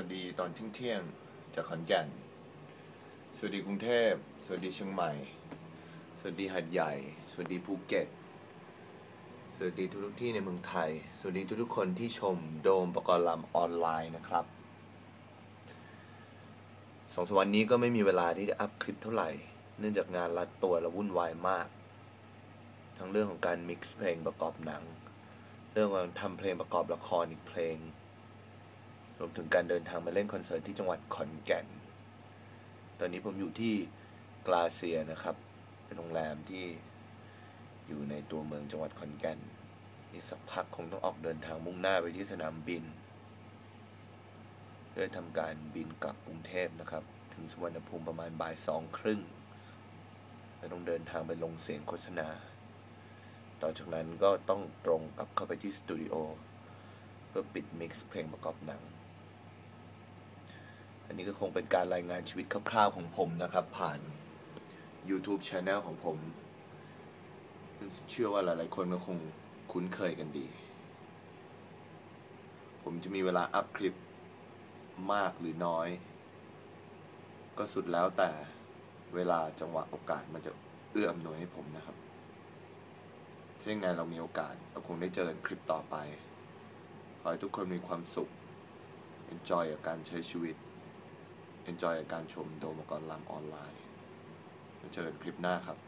วัสดีตอนเที่ยงเที่ยงๆจากขอนแก่น สวัสดีกรุงเทพ สวัสดีเชียงใหม่ สวัสดีหัดใหญ่ สวัสดีภูเก็ต สวัสดีทุกทุกๆที่ในเมืองไทย สวัสดีทุกทุกๆคนที่ชมโดมประกอบลำออนไลน์นะครับสองสวันนี้ก็ไม่มีเวลาที่จะอัพคลิปเท่าไหร่ เนื่องจากงานรัดตัวและวุ่นวายมาก ทั้งเรื่องของการมิกซ์เพลงประกอบหนัง เรื่องของการทำเพลงประกอบละครอีกเพลง รวมถึงการเดินทางมาเล่นคอนเสิร์ตที่จังหวัดขอนแก่น ตอนนี้ผมอยู่ที่กลาเซียนะครับ เป็นโรงแรมที่อยู่ในตัวเมืองจังหวัดขอนแก่นอีกสักพักคงต้องออกเดินทางมุ่งหน้าไปที่สนามบินเพื่อทำการบินกลับกรุงเทพนะครับ ถึงสุวรรณภูมิประมาณบ่ายสองครึ่งแล้วต้องเดินทางไปลงเสียงโฆษณา ต่อจากนั้นก็ต้องตรงกลับเข้าไปที่สตูดิโอเพื่อปิดมิกซ์เพลงประกอบหนัง อันนี้ก็คงเป็นการรายงานชีวิตคร่าวๆของผมนะครับ ผ่าน YouTube Channel ของผม เชื่อว่าหลายๆคนก็คงคุ้นเคยกันดี ผมจะมีเวลาอัพคลิปมากหรือน้อย ก็สุดแล้วแต่เวลาจังหวะโอกาสมันจะเอื้ออำนวยให้ผมนะครับเที่ยงในเรามีโอกาส เราคงได้เจอกันคลิปต่อไป ขอให้ทุกคนมีความสุข enjoy กับการใช้ชีวิต enjoy การชมโดมกรลำออนไลน์เจอกันคลิปหน้าครับ